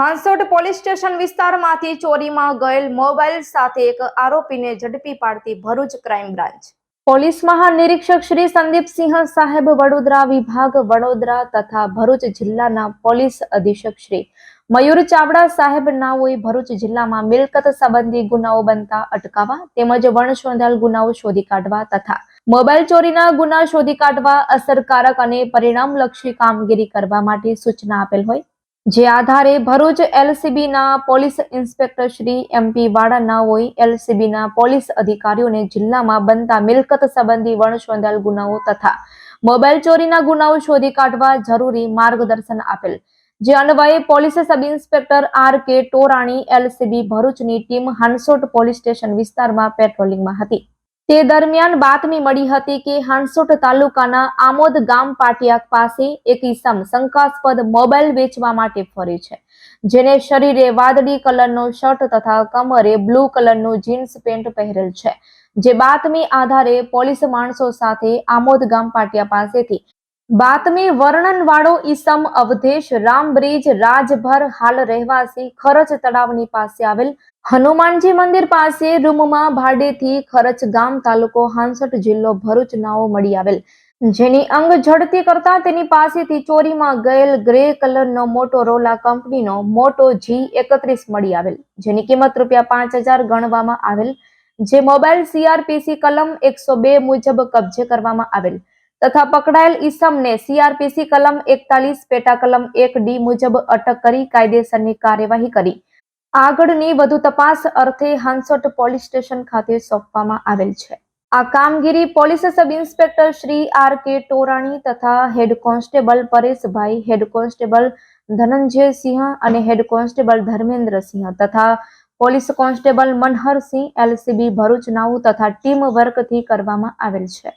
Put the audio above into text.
Hansot police station વિસ્તારમાંથી ચોરીમાં ગયેલ mobile સાથે એક આરોપીને ઝડપી પાડતી ભરૂચ ક્રાઇમ બ્રાન્ચ. પોલીસ મહાનિરીક્ષક શ્રી સંદીપસિંહ સાહેબ વડોદરા વિભાગ વડોદરા તથા ભરૂચ જિલ્લાના પોલીસ અધિક્ષક શ્રી મયુર ચાવડા સાહેબ નાઓએ ભરૂચ જિલ્લામાં મિલકત સંબંધી ગુનાઓ બનતા અટકાવવા તેમજ વણશોંધાયેલ ગુનાઓ શોધી કાઢવા તથા મોબાઈલ ચોરીના ગુના શોધી કાઢવા અસરકારક અને પરિણામલક્ષી કામગીરી કરવા માટે સૂચના આપેલ હોય જે આધારે ભરૂચ એલસીબીના પોલીસ ઇન્સ્પેક્ટર શ્રી એમપી વાડાના હોય, એલસીબીના પોલીસ અધિકારીઓને જિલ્લામાં બનતા મિલકત સંબંધી વણસોંધાયેલ ગુનાઓ તથા મોબાઈલ ચોરીના ગુનાઓ શોધી કાઢવા જરૂરી માર્ગદર્શન આપેલ. જે અન્વયે police sub inspector R K Torani LCB ભરૂચની ટીમ હાંસોટ પોલીસ સ્ટેશન વિસ્તારમાં પેટ્રોલિંગમાં હતી. તે દરમિયાન બાતમી મળી હતી કે હાંસોટ તાલુકાના આમોદ ગામ પાટિયા પાસે એક ઈસમ શંકાસ્પદ મોબાઈલ વેચવા માટે ફરે છે, જેને શરીરે વાદળી કલરનો શર્ટ તથા કમરે બ્લુ કલરનું જીન્સ પેન્ટ પહેરેલ છે, જે બાતમી આધારે પોલીસ માણસો સાથે આમોદ ગામ પાટિયા પાસેથી બાતમી વર્ણનવાળો ઈસમ અવધેશ રામબ્રિજ રાજભર હાલ રહેવાસી ખરચ તળાવની પાસે આવેલ હનુમાનજી મંદિર પાસે રૂમમાં ભાડેથી ખરચ ગામ તાલુકો હાંસઠ જિલ્લો ભરૂચ નાઓ મળી આવેલ. જેની અંગ ઝડતી કરતા તેની પાસેથી ચોરીમાં ગયેલ ગ્રે કલરનો મોટો રોલા કંપનીનો મોટો જી એકત્રીસ મળી આવેલ. જેની કિંમત રૂપિયા પાંચ હજાર ગણવામાં આવેલ. જે મોબાઈલ સીઆરપીસી કલમ એકસો બે મુજબ કબજે કરવામાં આવેલ. તથા પકડાયેલ ઈસમને સીઆરપીસી કલમ એકતાલીસ, પેટા કલમ એક ડી મુજબ અટક કરી કાયદેસરની કાર્યવાહી કરી. આગળની વધુ તપાસ અર્થે હાંસોટ પોલીસ સ્ટેશન ખાતે સોંપવામાં આવેલ છે. આ કામગીરી police sub inspector Shri R K Torani તથા head constable Pareshbhai, head constable Dhananjaysinh અને હેડ કોન્સ્ટેબલ ધર્મેન્દ્રસિંહ તથા police constable Manharsinh LCB Bharuch નાઉ તથા ટીમ વર્કથી કરવામાં આવેલ છે.